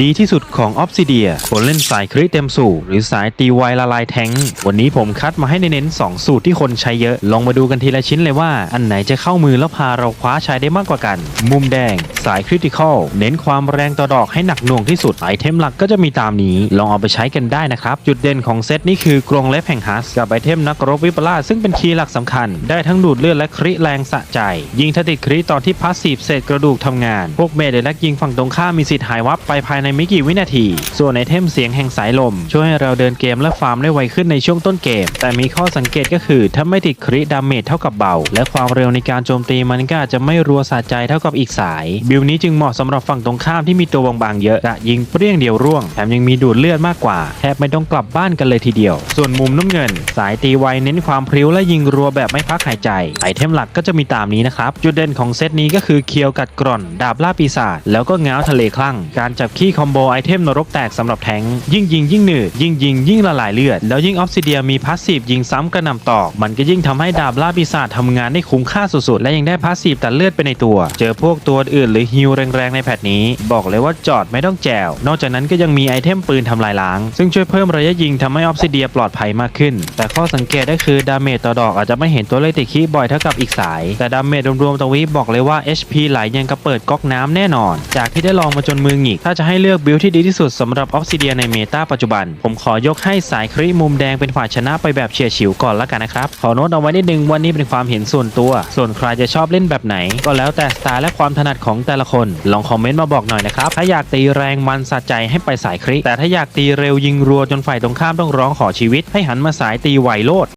ดีที่สุดของออ s ซิเดียคนเล่นสายคริเต็มสูตรหรือสายตีไวละลายแทงวันนี้ผมคัดมาให้เน้น 2 สูตรที่คนใช้เยอะ ลองมาดูกันทีละชิ้นเลยว่า อันไหนจะเข้ามือแล้วพาเราคว้าชัยได้มากกว่ากัน มุมแดง สายคริติคอลเน้นความแรงต่อดอกให้หนักหน่วงที่สุดไอเทมหลักก็จะมีตามนี้ ลองเอาไปใช้กันได้นะครับ จุดเด่นของเซตนี้คือกรงเล็บแห่งฮัสกับไอเทมนักรบวิปลาสซึ่งเป็นคีย์หลักสำคัญ ได้ทั้งดูดเลือดและคริแรงสะใจ ยิงถ้าติดคริตอนที่พาสซีฟเศษกระดูกทำงาน พวกเมดและยิงฝั่งตรงข้ามมีสิทธิ์หายวับไปายในไม่กี่วินาที ส่วนไอเทมเสียงแห่งสายลม ช่วยให้เราเดินเกมและฟาร์มได้ไวขึ้นในช่วงต้นเกม แต่มีข้อสังเกตก็คือถ้าไม่ติดคริดาเมจเท่ากับเบา และความเร็วในการโจมตีมันก็อาจจะไม่รัวสะใจเท่ากับอีกสาย บิลนี้จึงเหมาะสำหรับฝั่งตรงข้ามที่มีตัวบางๆเยอะจะยิงเปรี้ยงเดียวร่วงแถมยังมีดูดเลือดมากกว่าแทบไม่ต้องกลับบ้านกันเลยทีเดียว ส่วนมุมน้ำเงิน สายตีไวเน้นความพริ้วและยิงรัวแบบไม่พักหายใจไอเทมหลักก็จะมีตามนี้นะครับจุดเด่นของเซตนี้ก็คือเคียวกัดกร่อน ดาบล่าปีศาจแล้วก็ง้าวทะเลคลั่งการจับขี้คอมโบไอเทมนรกแตกสำหรับแทงยิ่งยิงยิ่งหนืดยิ่งยิงยิ่งละลายเลือด แล้วยิ่งออฟซิเดียมีพาสซีฟยิงซ้ำกระหน่ำตอก มันก็ยิ่งทำให้ดาบล่าปีศาจทำงานได้คุ้มค่าสุดๆ และยังได้พาสซีฟตัดเลือดไปในตัว เจอพวกตัวอื่นหรือฮิวแรงๆในแพทนี้ บอกเลยว่าจอดไม่ต้องแจว นอกจากนั้นก็ยังมีไอเทมปืนทำลายล้าง ซึ่งช่วยเพิ่มระยะยิงทำให้ออฟซิเดียปลอดภัยมากขึ้น แต่ข้อสังเกตก็คือดาเมจต่อดอกอาจจะไม่เห็นตัวเลขติคีบ่อยเท่ากับอีกสาย แต่ดาเมจรวมๆตรงนี้บอกเลยว่า HP ไหลยังกระเปิดก๊อกน้ำแน่นอน จากที่ได้ลองมาจนมือหงิกถ้าจะใให้เลือกบิลที่ดีที่สุดสำหรับออฟซิเดียในเมตาปัจจุบัน ผมขอยกให้สายครีมุมแดงเป็นฝ่ายชนะไปแบบเฉียดฉิวก่อนละกันนะครับ ขอโน้ตเอาไว้นิดนึงวันนี้เป็นความเห็นส่วนตัว ส่วนใครจะชอบเล่นแบบไหน ก็แล้วแต่สไตล์และความถนัดของแต่ละคน ลองคอมเมนต์มาบอกหน่อยนะครับ ถ้าอยากตีแรงมันสะใจให้ไปสายคริแต่ถ้าอยากตีเร็วยิงรัวจนฝ่ายตรงข้ามต้องร้องขอชีวิต ให้หันมาสายตีไหวโลด